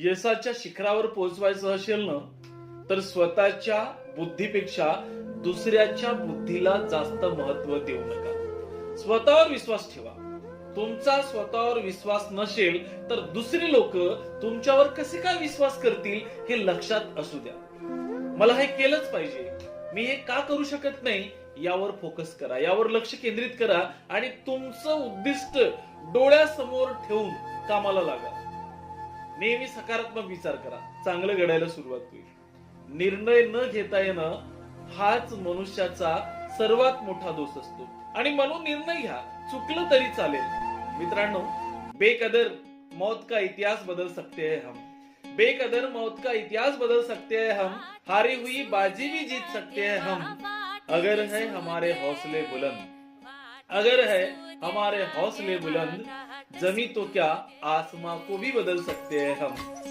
यशाच्या शिखरावर पोहोचवायचं असेल ना तर स्वतःच्या बुद्धीपेक्षा दुसऱ्याच्या बुद्धीला जास्त महत्त्व देऊ नका. स्वतःवर विश्वास ठेवा. तुमचा स्वतःवर विश्वास नसेल तर दुसरी लोक तुमच्यावर कसे काय विश्वास करतील हे लक्षात असू द्या. मला हे केलंच पाहिजे. मी हे का करू शकत नाही यावर फोकस करा. यावर लक्ष केंद्रित करा आणि तुमचं उद्दिष्ट डोळ्यासमोर ठेवून कामाला लागा. नेहमी सकारात्मक विचार करा. चांगलं घडायला सुरुवात होईल. निर्णय न घेता येणं हाच मनुष्याचा सर्वात मोठा दोष असतो. आणि म्हणून निर्णय घ्या. चुकलं तरी चालेल. मित्रांनो बेकदर मौत का इतिहास बदल सकते हैं हम. बेकदर मौत का इतिहास बदल सकते हैं हम. हारी हुई बाजी भी जीत सकते हैं हम. अगर है हमारे हौसले बुलंद. अगर है हमारे हौसले बुलंद जमी तो क्या आसमां को भी बदल सकते हैं हम।